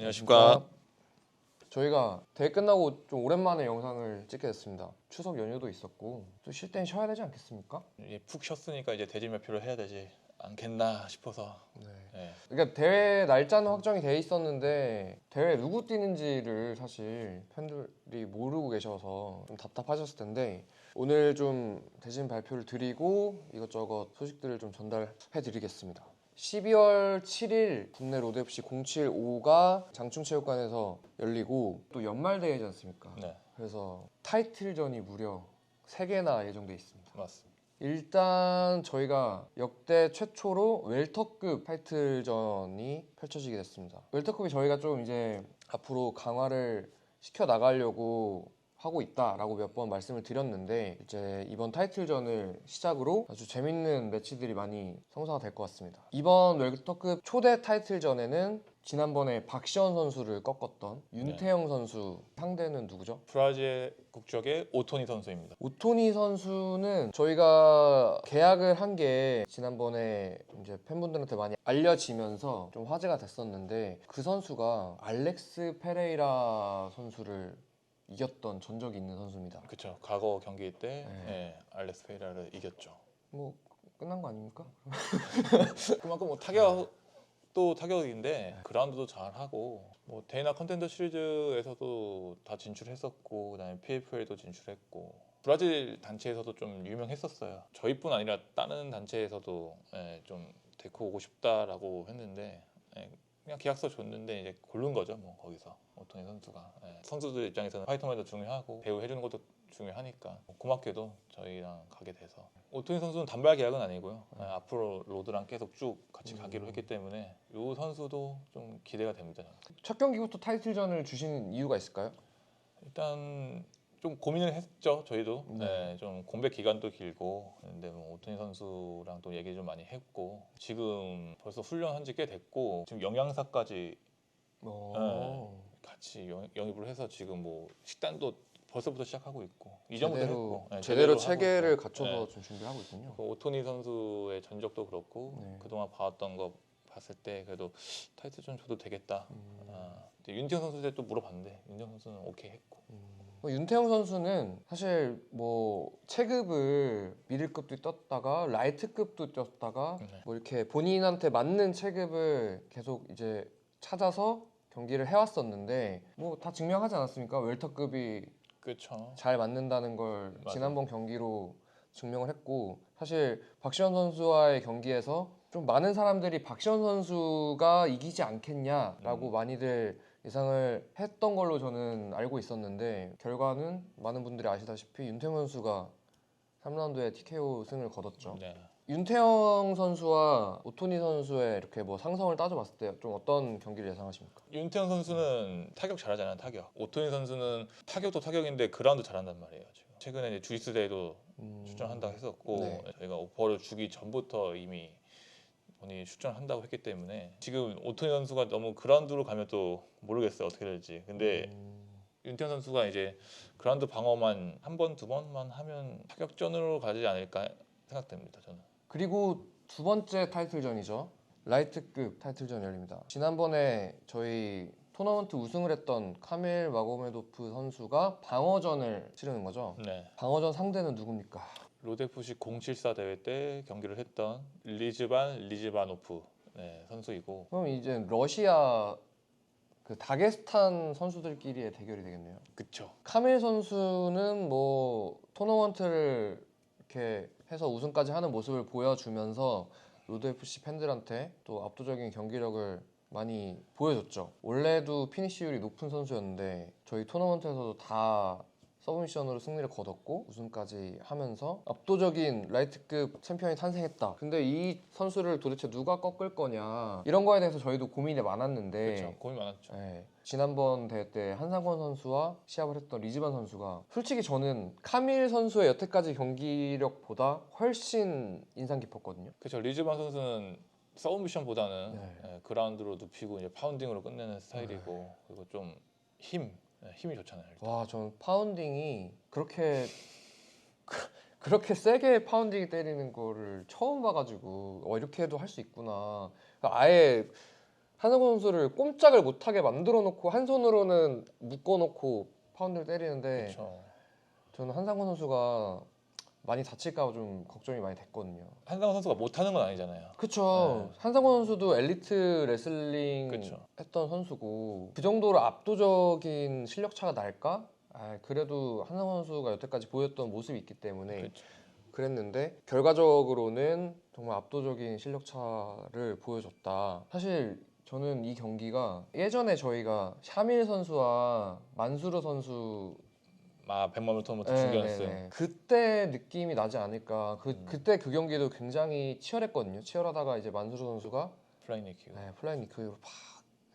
안녕하십니까. 저희가 대회 끝나고 좀 오랜만에 영상을 찍게 됐습니다. 추석 연휴도 있었고 또 쉴 땐 쉬어야 되지 않겠습니까? 이제 푹 쉬었으니까 이제 대진 발표를 해야 되지 않겠나 싶어서. 네. 네. 그러니까 대회 날짜는 확정이 돼 있었는데 대회 누구 뛰는지를 사실 팬들이 모르고 계셔서 좀 답답하셨을 텐데 오늘 좀 대신 발표를 드리고 이것저것 소식들을 좀 전달해 드리겠습니다. 12월 7일 국내 로드 FC 075가 장충체육관에서 열리고 또 연말 대회지 않습니까? 네, 그래서 타이틀전이 무려 3개나 예정돼 있습니다. 맞습니다. 일단 저희가 역대 최초로 웰터급 타이틀전이 펼쳐지게 됐습니다. 웰터급이 저희가 좀 이제 앞으로 강화를 시켜 나가려고 하고 있다라고 몇 번 말씀을 드렸는데 이제 이번 타이틀전을 시작으로 아주 재밌는 매치들이 많이 성사가 될 것 같습니다. 이번 웰터급 초대 타이틀전에는 지난번에 박시원 선수를 꺾었던 윤태영 선수 상대는 누구죠? 브라질 국적의 오토니 선수입니다. 오토니 선수는 저희가 계약을 한 게 지난번에 이제 팬분들한테 많이 알려지면서 좀 화제가 됐었는데 그 선수가 알렉스 페레이라 선수를 이겼던 전적이 있는 선수입니다. 그쵸. 과거 경기 때 네. 네, 알렉스 페이라를 이겼죠. 뭐 끝난 거 아닙니까? 그만큼 뭐 타격도 타격인데 그라운드도 잘 하고 뭐 대나 컨텐더 시리즈에서도 다 진출했었고 그다음에 PFL도 진출했고 브라질 단체에서도 좀 유명했었어요. 저희뿐 아니라 다른 단체에서도 예, 좀 데리고 오고 싶다라고 했는데 예, 그냥 계약서 줬는데 이제 고른 거죠 뭐 거기서 오토니 선수가 예. 선수들 입장에서는 파이터만도 중요하고 배우 해주는 것도 중요하니까 고맙게도 저희랑 가게 돼서 오토니 선수는 단발 계약은 아니고요 예, 앞으로 로드랑 계속 쭉 같이 가기로 했기 때문에 이 선수도 좀 기대가 됩니다 저는. 첫 경기부터 타이틀전을 주신 이유가 있을까요? 일단 좀 고민을 했죠 저희도 네. 네, 좀 공백 기간도 길고 근데 뭐 오토니 선수랑 또 얘기 좀 많이 했고 지금 벌써 훈련한 지 꽤 됐고 지금 영양사까지 어... 같이 영, 영입을 해서 지금 뭐 식단도 벌써부터 시작하고 있고 이전부터 제대로 했고 네, 제대로 하고 체계를. 갖춰서 네. 좀 준비를 하고 있군요. 그 오토니 선수의 전적도 그렇고 네. 그동안 봐왔던 거 봤을 때 그래도 타이틀 좀 줘도 되겠다. 음. 아, 윤태영 선수한테 또 물어봤는데 윤태영 선수는 오케이 했고 뭐 윤태영 선수는 사실 뭐 체급을 미들급도 떴다가 라이트급도 떴다가 네. 뭐 이렇게 본인한테 맞는 체급을 계속 이제 찾아서 경기를 해왔었는데 뭐 다 증명하지 않았습니까? 웰터급이 그렇죠. 잘 맞는다는 걸 맞아요. 지난번 경기로 증명을 했고 사실 박시원 선수와의 경기에서 좀 많은 사람들이 박시원 선수가 이기지 않겠냐라고 음. 많이들 예상을 했던 걸로 저는 알고 있었는데 결과는 많은 분들이 아시다시피 윤태영 선수가 3라운드에 TKO 승을 거뒀죠. 네. 윤태영 선수와 오토니 선수의 이렇게 뭐 상성을 따져봤을 때 좀 어떤 경기를 예상하십니까? 윤태영 선수는 타격 잘하잖아요 타격. 오토니 선수는 타격도 타격인데 그라운드 잘한단 말이에요 지금. 최근에 이제 주이스 대회도 음, 출전한다고 했었고 네. 저희가 오퍼를 주기 전부터 이미 본인이 출전한다고 했기 때문에 지금 오토니 선수가 너무 그라운드로 가면 또 모르겠어요 어떻게 될지. 근데 음, 윤태현 선수가 이제 그라운드 방어만 한 번 두 번만 하면 타격전으로 가지 않을까 생각됩니다 저는. 그리고 두 번째 타이틀전이죠. 라이트급 타이틀전 열립니다. 지난번에 저희 토너먼트 우승을 했던 카밀 마고메도프 선수가 방어전을 치르는 거죠. 네. 방어전 상대는 누굽니까? 로데프시 074 대회 때 경기를 했던 리즈반 리즈바노프 네, 선수이고 그럼 이제 러시아 그 다게스탄 선수들끼리의 대결이 되겠네요. 그쵸. 카밀 선수는 뭐 토너먼트를 이렇게 해서 우승까지 하는 모습을 보여주면서 로드 FC 팬들한테 또 압도적인 경기력을 많이 보여줬죠. 원래도 피니시율이 높은 선수였는데 저희 토너먼트에서도 다 서브미션으로 승리를 거뒀고 우승까지 하면서 압도적인 라이트급 챔피언이 탄생했다. 근데 이 선수를 도대체 누가 꺾을 거냐 이런 거에 대해서 저희도 고민이 많았는데 그쵸. 고민 많았죠. 네. 지난번 대회 때 한상권 선수와 시합을 했던 리즈반 선수가 솔직히 저는 카밀 선수의 여태까지 경기력보다 훨씬 인상 깊었거든요. 그쵸. 리즈반 선수는 서브 미션보다는 네. 예, 그라운드로 눕히고 이제 파운딩으로 끝내는 스타일이고 그리고 좀 힘, 예, 힘이 좋잖아요. 일단. 와, 저는 파운딩이 그렇게 그렇게 세게 파운딩 때리는 거를 처음 봐가지고 어, 이렇게 해도 할 수 있구나. 그러니까 아예 한상권 선수를 꼼짝을 못하게 만들어 놓고 한 손으로는 묶어 놓고 파운드를 때리는데 그렇죠. 저는 한상권 선수가 많이 다칠까 봐좀 걱정이 많이 됐거든요. 한상원 선수가 못하는 건 아니잖아요. 그쵸. 네. 한상권 선수도 엘리트 레슬링 그쵸. 했던 선수고 그 정도로 압도적인 실력 차가 날까? 아, 그래도 한상권 선수가 여태까지 보였던 모습이 있기 때문에 그렇죠. 그랬는데 결과적으로는 정말 압도적인 실력 차를 보여줬다. 사실 저는 이 경기가 예전에 저희가 샤밀 선수와 만수르 선수 아 100만 토너먼트 네, 중견승. 네, 네. 그때 느낌이 나지 않을까. 그 음. 그때 그 경기도 굉장히 치열했거든요. 치열하다가 이제 만수르 선수가 플라잉 니킥. 네, 플라잉 니크로 팍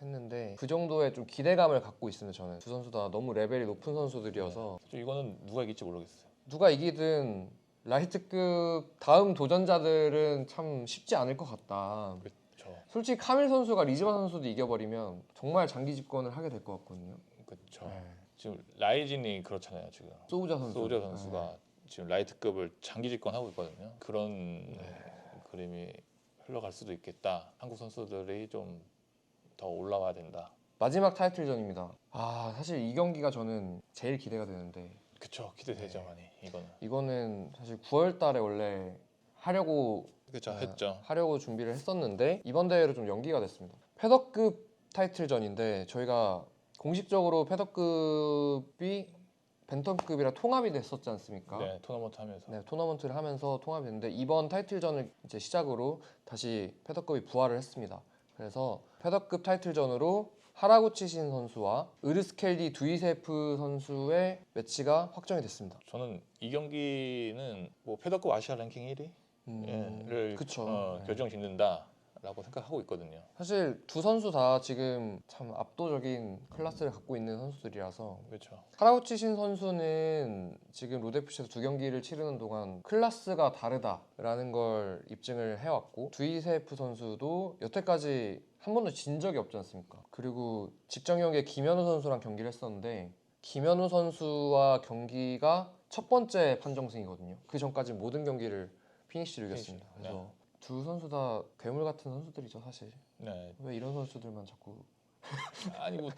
했는데 그 정도의 좀 기대감을 갖고 있습니다. 저는 두 선수 다 너무 레벨이 높은 선수들이어서 좀 이거는 누가 이길지 모르겠어요. 누가 이기든 라이트급 다음 도전자들은 참 쉽지 않을 것 같다. 그렇죠. 솔직히 카밀 선수가 리즈바 선수도 이겨버리면 정말 장기 집권을 하게 될 것 같거든요. 그렇죠. 네. 지금 라이진이 그렇잖아요. 지금 소우자 선수. 소우자 선수가 네. 지금 라이트급을 장기 집권하고 있거든요. 그런 네. 그림이 흘러갈 수도 있겠다. 한국 선수들이 좀 더 올라와야 된다. 마지막 타이틀전입니다. 아 사실 이 경기가 저는 제일 기대가 되는데 그쵸 기대되죠 네. 많이 이거는. 이거는 사실 9월달에 원래 하려고 그쵸 네, 했죠. 하려고 준비를 했었는데 이번 대회로 좀 연기가 됐습니다. 패더급 타이틀전인데 저희가 공식적으로 패더급이 벤텀급이랑 통합이 됐었지 않습니까? 네 토너먼트 하면서. 네, 토너먼트를 하면서 통합이 됐는데 이번 타이틀전을 이제 시작으로 다시 패더급이 부활을 했습니다. 그래서 패더급 타이틀전으로 하라구치신 선수와 으르스켈디 두이세프 선수의 매치가 확정이 됐습니다. 저는 이 경기는 뭐 패더급 아시아 랭킹 1위를 음, 그쵸. 어, 네. 결정 짓는다 라고 생각하고 있거든요. 사실 두 선수 다 지금 참 압도적인 클래스를 갖고 있는 선수들이라서 그렇죠. 카라우치신 선수는 지금 로데프시에서 두 경기를 치르는 동안 클래스가 다르다라는 걸 입증을 해왔고 두이세프 선수도 여태까지 한 번도 진 적이 없지 않습니까? 그리고 직전 경기에 김현우 선수랑 경기를 했었는데 김현우 선수와 경기가 첫 번째 판정승이거든요. 그 전까지 모든 경기를 피니시로 이겼습니다. 그래서 두 선수 다 괴물 같은 선수들이죠, 사실. 네. 왜 이런 선수들만 자꾸 아니 뭐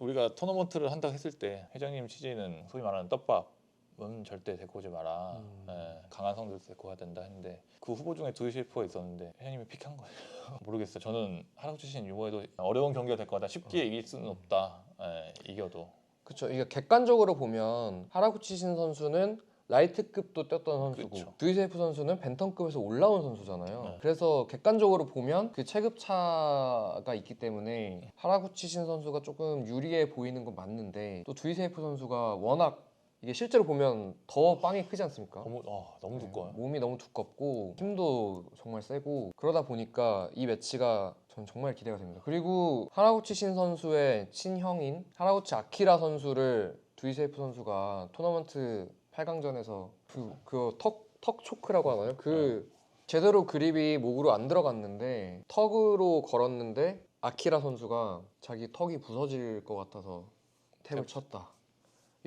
우리가 토너먼트를 한다고 했을 때 회장님 취지는 소위 말하는 떡밥은 절대 데리고 오지 마라. 음. 네, 강한 성들 데리고 와야 된다 했는데 그 후보 중에 두 셰프가 있었는데 회장님이 픽한 거예요. 모르겠어요. 저는 하락 출신 유머에도 어려운 경기가 될 거다. 쉽게 이길 수는 없다. 네, 이겨도. 그렇죠. 이게 객관적으로 보면 하라구치신 선수는 라이트급도 뛰었던 선수고 그쵸. 두이세프 선수는 벤턴급에서 올라온 선수잖아요. 네. 그래서 객관적으로 보면 그 체급 차가 있기 때문에 하라구치신 선수가 조금 유리해 보이는 건 맞는데 또 두이세프 선수가 워낙 이게 실제로 보면 더 빵이 크지 않습니까? 너무 어, 너무 두꺼워요. 몸이 너무 두껍고 힘도 정말 세고 그러다 보니까 이 매치가 전 정말 기대가 됩니다. 그리고 하라구치 신 선수의 친형인 하라구치 아키라 선수를 두이세이프 선수가 토너먼트 8강전에서 그 그 턱 턱 초크라고 하나요? 그 제대로 그립이 목으로 안 들어갔는데 턱으로 걸었는데 아키라 선수가 자기 턱이 부서질 것 같아서 탭을 탭. 쳤다.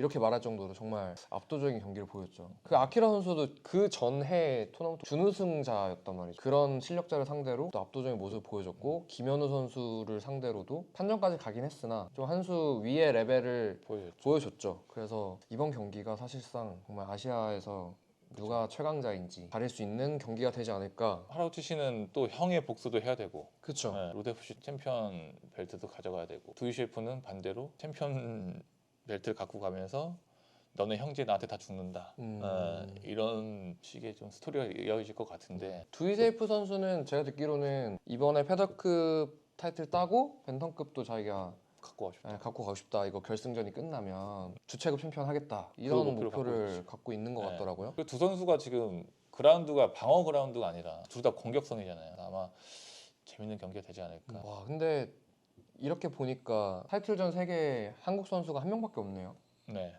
이렇게 말할 정도로 정말 압도적인 경기를 보였죠. 그 아키라 선수도 그 전해 토너먼트 준우승자였단 말이죠. 그런 실력자를 상대로 또 압도적인 모습을 보여줬고 김현우 선수를 상대로도 판정까지 가긴 했으나 좀 한 수 위의 레벨을 보여줬죠. 보여줬죠. 그래서 이번 경기가 사실상 정말 아시아에서 누가 최강자인지 가릴 수 있는 경기가 되지 않을까. 하라우치 씨는 또 형의 복수도 해야 되고 그렇죠. 네, 로데프시 챔피언 벨트도 가져가야 되고 두이 셰프는 반대로 챔피언 벨트를 갖고 가면서 너네 형제 나한테 다 죽는다 음. 네, 이런 식의 좀 스토리가 이어질 것 같은데 두이세이프 선수는 제가 듣기로는 이번에 패더급 타이틀 따고 벤턴급도 자기가 갖고 가고 싶다 네, 갖고 가고 싶다. 이거 결승전이 끝나면 주체급 챔피언 하겠다. 이런 목표를 목표를, 갖고 갖고, 있는 것 네. 같더라고요. 그리고 두 선수가 지금 그라운드가 방어 그라운드가 아니라 둘 다 공격성이잖아요 아마 재밌는 경기가 되지 않을까 와 근데 이렇게 보니까 타이틀전 3개 한국 선수가 한 명밖에 없네요. 네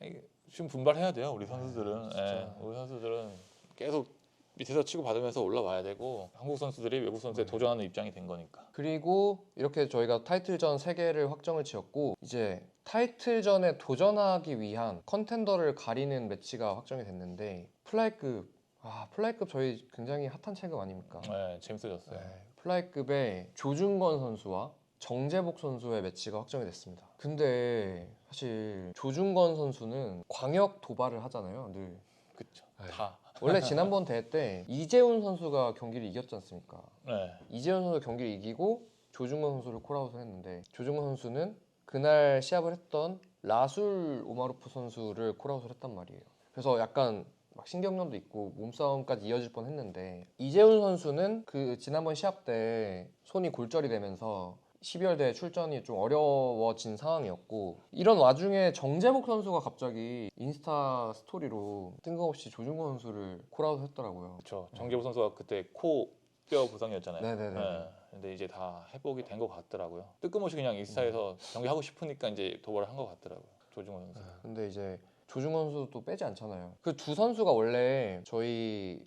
아니, 지금 분발해야 돼요 우리 선수들은 진짜. 예, 우리 선수들은 계속 밑에서 치고 받으면서 올라와야 되고 한국 선수들이 외국 선수에 네. 도전하는 입장이 된 거니까 그리고 이렇게 저희가 타이틀전 3개를 확정을 지었고 이제 타이틀전에 도전하기 위한 컨텐더를 가리는 매치가 확정이 됐는데 플라이급 아 플라이급 저희 굉장히 핫한 체급 아닙니까? 네, 재밌어졌어요. 네, 플라이급의 조준건 선수와 정재복 선수의 매치가 확정이 됐습니다. 근데 사실 조준건 선수는 광역 도발을 하잖아요. 늘 그쵸. 네. 다. 원래 지난번 대회 때 이재훈 선수가 경기를 이겼지 않습니까? 네. 이재훈 선수 경기를 이기고 조중건 선수를 콜아웃을 했는데 조중건 선수는 그날 시합을 했던 라술 오마루프 선수를 콜아웃을 했단 말이에요. 그래서 약간 막 신경전도 있고 몸싸움까지 이어질 뻔했는데 이재훈 선수는 그 지난번 시합 때 손이 골절이 되면서 12월 대회 출전이 좀 어려워진 상황이었고 이런 와중에 정재복 선수가 갑자기 인스타 스토리로 뜬금없이 조중건 선수를 콜아웃 했더라고요. 그쵸. 정재부 선수가 그때 코 뼈 부상이었잖아요. 네네네. 네. 근데 이제 다 회복이 된 것 같더라고요. 뜨끔없이 그냥 인스타에서 경기하고 싶으니까 이제 도발을 한 것 같더라고요. 조중원 선수. 근데 이제 조중원 선수도 빼지 않잖아요. 그 두 선수가 원래 저희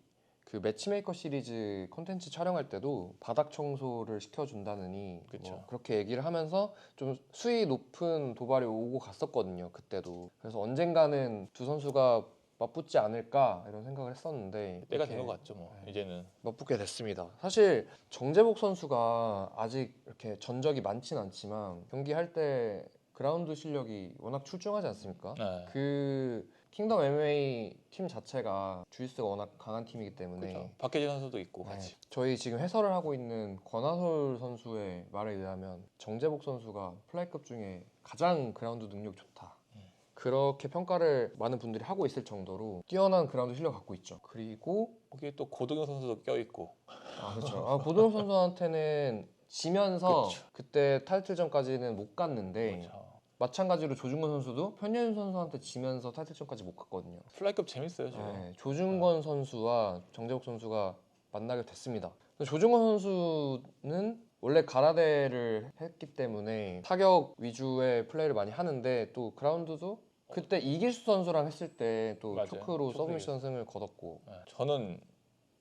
그 매치메이커 시리즈 컨텐츠 촬영할 때도 바닥 청소를 시켜준다느니 그쵸. 뭐 그렇게 얘기를 하면서 좀 수위 높은 도발이 오고 갔었거든요. 그때도. 그래서 언젠가는 두 선수가 맞붙지 않을까 이런 생각을 했었는데 때가 된 것 같죠. 뭐 네. 이제는 맞붙게 됐습니다. 사실 정재복 선수가 아직 이렇게 전적이 많진 않지만 경기할 때 그라운드 실력이 워낙 출중하지 않습니까? 네. 그 킹덤 MMA 팀 자체가 주이스가 워낙 강한 팀이기 때문에 그쵸. 박혜진 선수도 있고 네, 같이. 저희 지금 해설을 하고 있는 권하솔 선수의 말에 의하면 정재복 선수가 플라이급 중에 가장 그라운드 능력 좋다. 음. 그렇게 평가를 많은 분들이 하고 있을 정도로 뛰어난 그라운드 실력 갖고 있죠. 그리고 거기에 또 고동현 선수도 껴 있고. 아 그렇죠. 아, 고동혁 선수한테는 지면서 그쵸. 그때 타이틀전까지는 못 갔는데 그렇죠. 마찬가지로 조중건 선수도 편현 선수한테 지면서 타이틀전까지 못 갔거든요. 플라이급 재밌어요 지금. 네, 조중건 선수와 정재복 선수가 만나게 됐습니다. 조중건 선수는 원래 가라데를 했기 때문에 타격 위주의 플레이를 많이 하는데 또 그라운드도 그때 이길수 선수랑 했을 때 또 맞아요. 초크로 초크 서브미션 승을 거뒀고 네. 저는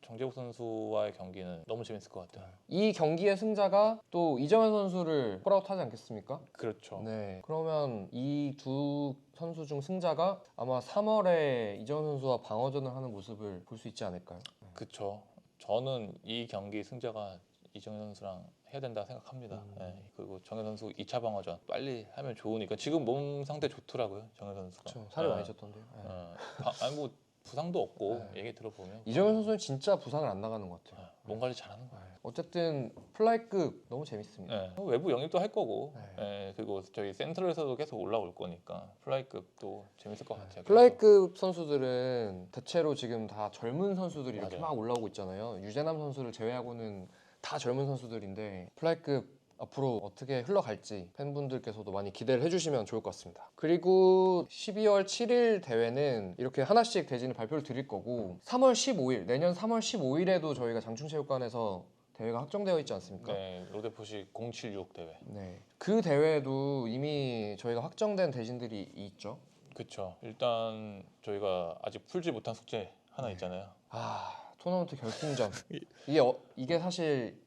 정재욱 선수와의 경기는 너무 재밌을 것 같아요. 이 경기의 승자가 또 이정현 선수를 콜아웃하지 않겠습니까? 그렇죠. 네. 그러면 이 두 선수 중 승자가 아마 3월에 이정현 선수와 방어전을 하는 모습을 볼 수 있지 않을까요? 그렇죠. 저는 이 경기 승자가 이정현 선수랑 해야 된다 생각합니다. 음. 네. 그리고 정현 선수 2차 방어전 빨리 하면 좋으니까 지금 몸 상태 좋더라고요. 정현 선수가. 그렇죠. 살이 네. 많이 쪘던데요. 네. 어, 바- 아니 뭐 부상도 없고 네. 얘기 들어보면 이정현 선수는 진짜 부상을 안 나가는 것 같아요. 네, 몸 관리 잘하는 거예요. 어쨌든 플라이급 너무 재밌습니다. 네. 외부 영입도 할 거고, 네. 네, 그리고 저희 센트럴에서도 계속 올라올 거니까 플라이급도 재밌을 것 같아요. 플라이급 선수들은 대체로 지금 다 젊은 선수들이 이렇게 맞아요. 막 올라오고 있잖아요. 유재남 선수를 제외하고는 다 젊은 선수들인데 플라이급 앞으로 어떻게 흘러갈지 팬분들께서도 많이 기대를 해주시면 좋을 것 같습니다. 그리고 12월 7일 대회는 이렇게 하나씩 대진을 발표를 드릴 거고 3월 15일 내년 3월 15일에도 저희가 장충체육관에서 대회가 확정되어 있지 않습니까? 네, 로데포시 076 대회. 네. 그 대회도 이미 저희가 확정된 대진들이 있죠. 그렇죠. 일단 저희가 아직 풀지 못한 숙제 하나 네. 있잖아요. 아 토너먼트 결승전 이게 어, 이게 사실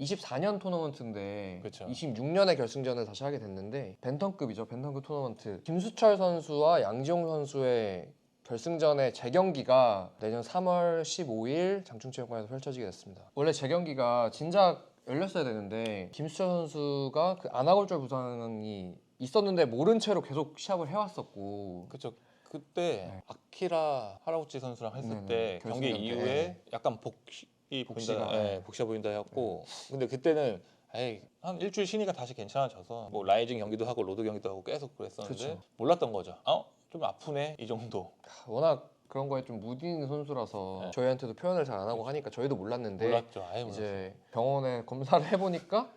24년 토너먼트인데 그쵸. 26년에 결승전을 다시 하게 됐는데 벤턴급이죠 벤턴급 토너먼트 김수철 선수와 양지용 선수의 결승전의 재경기가 내년 3월 15일 장충체육관에서 펼쳐지게 됐습니다 원래 재경기가 진작 열렸어야 되는데 김수철 선수가 그 아나골절 부상이 있었는데 모른 채로 계속 시합을 해왔었고 그렇죠. 그때 네. 아키라 하라우치 선수랑 했을 네네, 때 경기 결승전 때. 이후에 약간 복 이 복시가, 보인다, 네. 예, 복시가 보인다 해갖고 근데 그때는 에이 한 일주일 쉬니까 다시 괜찮아져서 뭐 라이징 경기도 하고 로드 경기도 하고 계속 그랬었는데 그쵸. 몰랐던 거죠. 어? 좀 아프네 이 정도 워낙 그런 거에 좀 무딘 선수라서 네. 저희한테도 표현을 잘 안 하고 하니까 저희도 몰랐는데 몰랐죠. 아예 몰랐죠. 이제 병원에 검사를 해보니까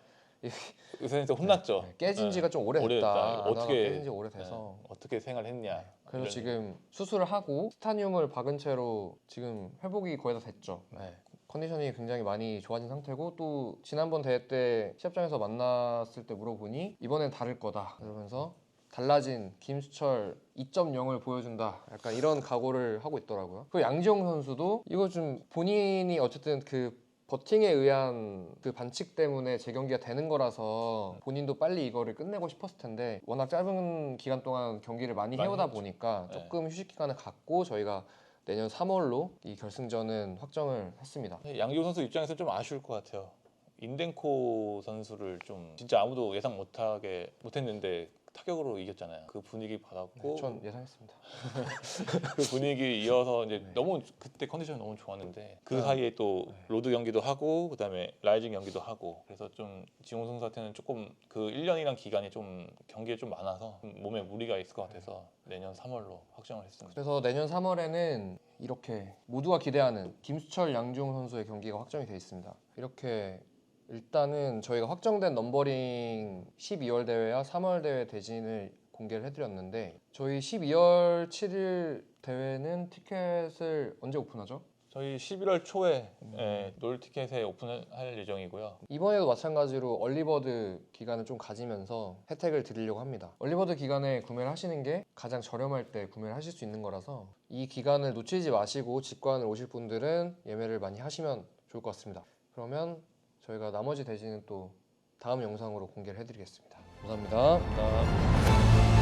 의사한테 혼났죠. 네, 깨진 지가 네. 좀 오래됐다. 어떻게- 깨진 지 오래돼서 네. 어떻게 생활했냐. 그래서 이런 지금 수술을 하고 스타늄을 박은 채로 지금 회복이 거의 다 됐죠. 네. 컨디션이 굉장히 많이 좋아진 상태고 또 지난번 대회 때 시합장에서 만났을 때 물어보니 이번엔 다를 거다 그러면서 달라진 김수철 2.0을 보여준다 약간 이런 각오를 하고 있더라고요 그 양지용 선수도 이거 좀 본인이 어쨌든 그 버팅에 의한 그 반칙 때문에 재경기가 되는 거라서 본인도 빨리 이거를 끝내고 싶었을 텐데 워낙 짧은 기간 동안 경기를 많이 많이 해오다 했죠. 보니까 네. 조금 휴식 기간을 갖고 저희가 내년 3월로 이 결승전은 확정을 했습니다. 양지호 선수 입장에서 좀 아쉬울 것 같아요. 인덴코 선수를 좀 진짜 아무도 예상 못하게 못했는데 타격으로 이겼잖아요. 그 분위기 받았고 네, 전 예상했습니다. 그 분위기 이어서 이제 네. 너무 그때 컨디션이 너무 좋았는데 그 아, 사이에 또 네. 로드 경기도 하고 그다음에 라이징 경기도 하고 그래서 좀 지용 선수한테는 조금 그 1년이란 기간이 좀 경기에 좀 많아서 좀 몸에 무리가 있을 것 같아서 내년 3월로 확정을 했습니다. 그래서 내년 3월에는 이렇게 모두가 기대하는 김수철 양중 선수의 경기가 확정이 되어 있습니다. 이렇게 일단은 저희가 확정된 넘버링 12월 대회와 3월 대회 대진을 공개를 해드렸는데 저희 12월 7일 대회는 티켓을 언제 오픈하죠? 저희 11월 초에 음. 예, 놀 티켓에 오픈할 예정이고요. 이번에도 마찬가지로 얼리버드 기간을 좀 가지면서 혜택을 드리려고 합니다. 얼리버드 기간에 구매를 하시는 게 가장 저렴할 때 구매를 하실 수 있는 거라서 이 기간을 놓치지 마시고 직관을 오실 분들은 예매를 많이 하시면 좋을 것 같습니다. 그러면 저희가 나머지 대신은 또 다음 영상으로 공개를 해드리겠습니다 감사합니다. 감사합니다.